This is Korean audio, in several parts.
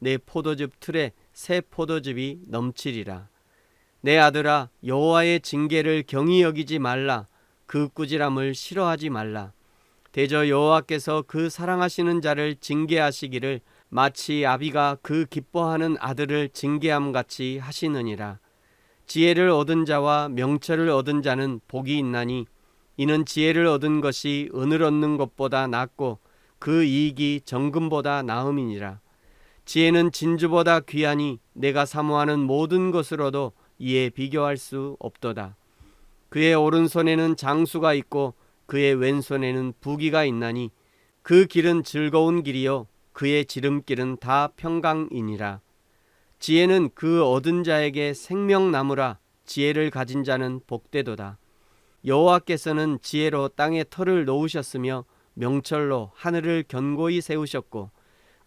내 포도즙 틀에 새 포도즙이 넘치리라. 내 아들아 여호와의 징계를 경히 여기지 말라. 그 꾸지람을 싫어하지 말라. 대저 여호와께서 그 사랑하시는 자를 징계하시기를 마치 아비가 그 기뻐하는 아들을 징계함 같이 하시느니라. 지혜를 얻은 자와 명철을 얻은 자는 복이 있나니 이는 지혜를 얻은 것이 은을 얻는 것보다 낫고 그 이익이 정금보다 나음이니라. 지혜는 진주보다 귀하니 내가 사모하는 모든 것으로도 이에 비교할 수 없도다. 그의 오른손에는 장수가 있고 그의 왼손에는 부기가 있나니 그 길은 즐거운 길이요 그의 지름길은 다 평강이니라. 지혜는 그 얻은 자에게 생명나무라 지혜를 가진 자는 복되도다. 여호와께서는 지혜로 땅에 털을 놓으셨으며 명철로 하늘을 견고히 세우셨고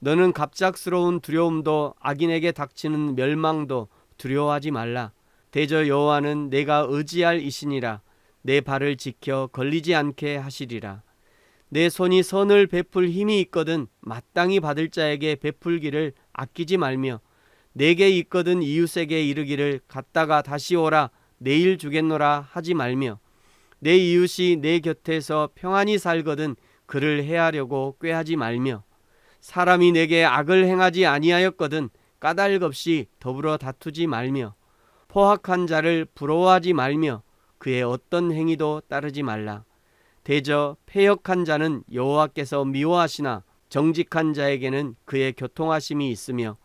너는 갑작스러운 두려움도 악인에게 닥치는 멸망도 두려워하지 말라. 대저 여호와는 내가 의지할 이신이라. 내 발을 지켜 걸리지 않게 하시리라. 내 손이 선을 베풀 힘이 있거든 마땅히 받을 자에게 베풀기를 아끼지 말며 내게 있거든 이웃에게 이르기를 갔다가 다시 오라 내일 주겠노라 하지 말며 내 이웃이 내 곁에서 평안히 살거든 그를 해하려고 꾀하지 말며 사람이 내게 악을 행하지 아니하였거든 까닭 없이 더불어 다투지 말며 포악한 자를 부러워하지 말며 그의 어떤 행위도 따르지 말라. 대저 폐역한 자는 여호와께서 미워하시나 정직한 자에게는 그의 교통하심이 있으며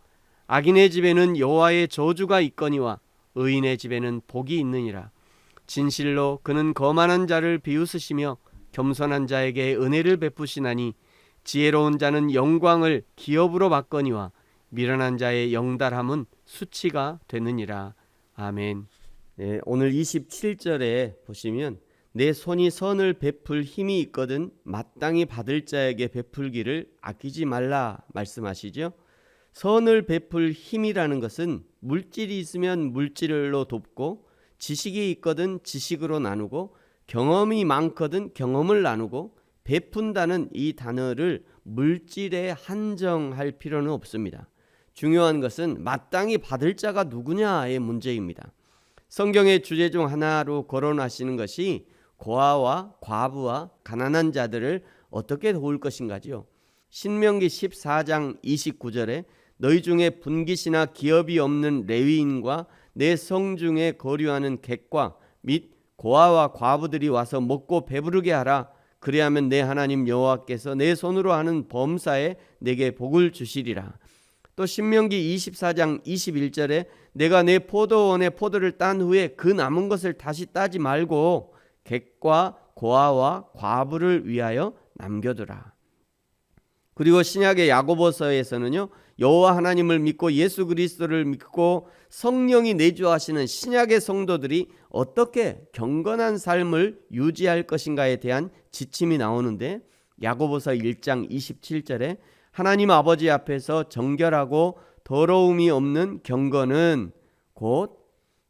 악인의 집에는 여호와의 저주가 있거니와 의인의 집에는 복이 있느니라. 진실로 그는 거만한 자를 비웃으시며 겸손한 자에게 은혜를 베푸시나니 지혜로운 자는 영광을 기업으로 받거니와 미련한 자의 영달함은 수치가 되느니라. 아멘. 네, 오늘 27절에 보시면 내 손이 선을 베풀 힘이 있거든 마땅히 받을 자에게 베풀기를 아끼지 말라 말씀하시죠. 선을 베풀 힘이라는 것은 물질이 있으면 물질로 돕고 지식이 있거든 지식으로 나누고 경험이 많거든 경험을 나누고 베푼다는 이 단어를 물질에 한정할 필요는 없습니다. 중요한 것은 마땅히 받을 자가 누구냐의 문제입니다. 성경의 주제 중 하나로 거론하시는 것이 고아와 과부와 가난한 자들을 어떻게 도울 것인가지요. 신명기 14장 29절에 너희 중에 분깃이나 기업이 없는 레위인과 내 성 중에 거류하는 객과 및 고아와 과부들이 와서 먹고 배부르게 하라. 그리하면 내 하나님 여호와께서 내 손으로 하는 범사에 내게 복을 주시리라. 또 신명기 24장 21절에 내가 내 포도원의 포도를 딴 후에 그 남은 것을 다시 따지 말고 객과 고아와 과부를 위하여 남겨두라. 그리고 신약의 야고보서에서는요. 여호와 하나님을 믿고 예수 그리스도를 믿고 성령이 내주하시는 신약의 성도들이 어떻게 경건한 삶을 유지할 것인가에 대한 지침이 나오는데 야고보서 1장 27절에 하나님 아버지 앞에서 정결하고 더러움이 없는 경건은 곧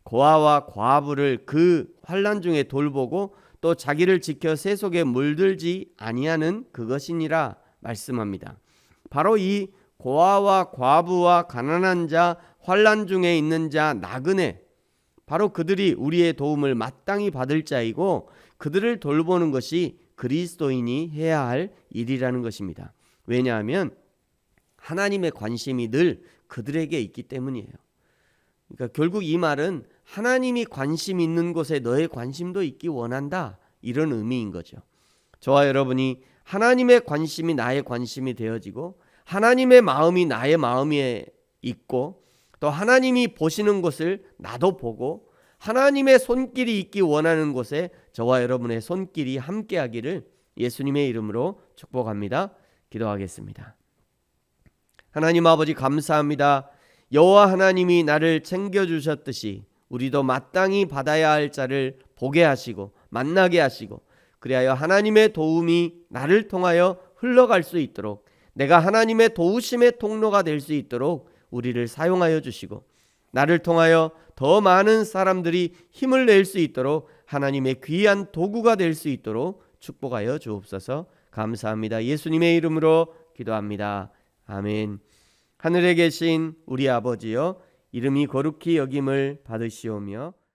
고아와 과부를 그 환란 중에 돌보고 또 자기를 지켜 세속에 물들지 아니하는 그것이니라 말씀합니다. 바로 이 고아와 과부와 가난한 자 환란 중에 있는 자 나그네 바로 그들이 우리의 도움을 마땅히 받을 자이고 그들을 돌보는 것이 그리스도인이 해야 할 일이라는 것입니다. 왜냐하면 하나님의 관심이 늘 그들에게 있기 때문이에요. 그러니까 결국 이 말은 하나님이 관심 있는 곳에 너의 관심도 있기 원한다. 이런 의미인 거죠. 저와 여러분이 하나님의 관심이 나의 관심이 되어지고 하나님의 마음이 나의 마음에 있고 또 하나님이 보시는 곳을 나도 보고 하나님의 손길이 있기 원하는 곳에 저와 여러분의 손길이 함께하기를 예수님의 이름으로 축복합니다. 기도하겠습니다. 하나님 아버지 감사합니다. 여호와 하나님이 나를 챙겨 주셨듯이 우리도 마땅히 받아야 할 자를 보게 하시고 만나게 하시고 그리하여 하나님의 도움이 나를 통하여 흘러갈 수 있도록 내가 하나님의 도우심의 통로가 될 수 있도록 우리를 사용하여 주시고 나를 통하여 더 많은 사람들이 힘을 낼 수 있도록 하나님의 귀한 도구가 될 수 있도록 축복하여 주옵소서. 감사합니다. 예수님의 이름으로 기도합니다. 아멘. 하늘에 계신 우리 아버지여 이름이 거룩히 여김을 받으시오며